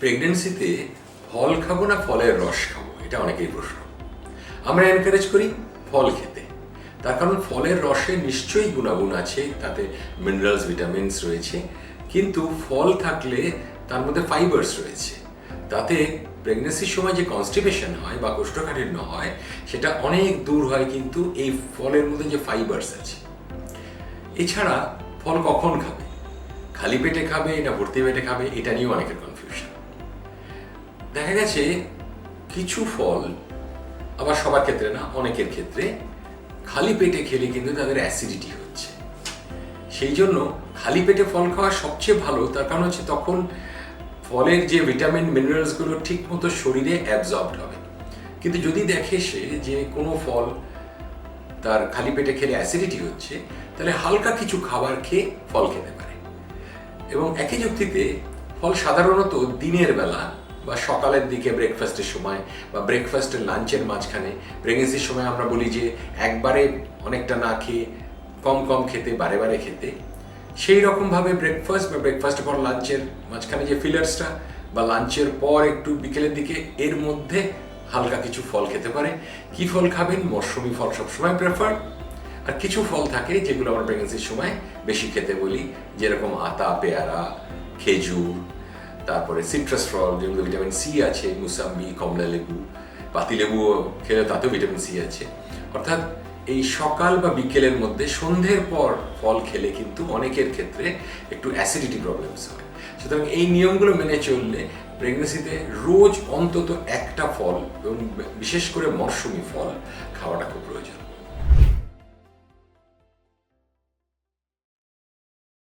প্রেগনেন্সিতে ফল খাব না ফলের রস খাব? এটা অনেকেই প্রশ্ন। আমরা এনকারেজ করি ফল খেতে। তার কারণ ফলের রসে নিশ্চয়ই গুণাগুণ আছে, তাতে মিনারেলস ভিটামিনস রয়েছে। কিন্তু ফল থাকলে তার মধ্যে ফাইবার্স রয়েছে। তাতে প্রেগনেন্সির সময় যে কনস্টিপেশন হয় বা কোষ্ঠকাঠিন্য হয়, সেটা অনেক দূর হয় কিন্তু এই ফলের মধ্যে যে ফাইবার্স আছে। এছাড়া ফল কখন খাবে? খালি পেটে খাবে না ভর্তি পেটে খাবে? এটা নিয়েও অনেকের দেখা গেছে কিছু ফল আবার সবার ক্ষেত্রে না, অনেকের ক্ষেত্রে খালি পেটে খেলে কিন্তু তাদের অ্যাসিডিটি হচ্ছে। সেই জন্য খালি পেটে ফল খাওয়া সবচেয়ে ভালো, তার কারণ হচ্ছে তখন ফলের যে ভিটামিন মিনারেলসগুলো ঠিক মতো শরীরে অ্যাবজর্বড হবে। কিন্তু যদি দেখে সে যে কোনো ফল তার খালি পেটে খেলে অ্যাসিডিটি হচ্ছে, তাহলে হালকা কিছু খাবার খেয়ে ফল খেতে পারে। এবং একই যুক্তিতে ফল সাধারণত দিনের বেলা বা সকালের দিকে ব্রেকফাস্টের সময় বা ব্রেকফাস্টের লাঞ্চের মাঝখানে প্রেগনেন্সির সময় আমরা বলি যে একবারে অনেকটা না খেয়ে, কম কম খেতে, বারে বারে খেতে, সেই রকমভাবে ব্রেকফাস্ট বা ব্রেকফাস্ট পর লাঞ্চের মাঝখানে যে ফিলার্সটা বা লাঞ্চের পর একটু বিকেলের দিকে, এর মধ্যে হালকা কিছু ফল খেতে পারে। কি ফল খাবেন? মরশুমি ফল সবসময় প্রেফার আর কিছু ফল থাকে যেগুলো আমরা প্রেগনেন্সির সময় বেশি খেতে বলি, যেরকম আতা, পেয়ারা, খেজুর তারপরে সিট্রাস ফল যেগুলো ভিটামিন সি আছে, মুসাম্বি কমলা লেবু পাতিলেবুও খেলে তাতেও ভিটামিন সি আছে। অর্থাৎ এই সকাল বা বিকেলের মধ্যে সন্ধ্যের পর ফল খেলে কিন্তু অনেকের ক্ষেত্রে একটু অ্যাসিডিটি প্রবলেমস হয়। সুতরাং এই নিয়মগুলো মেনে চললে প্রেগনেন্সিতে রোজ অন্তত একটা ফল এবং বিশেষ করে মরশুমি ফল খাওয়াটা খুব প্রয়োজন।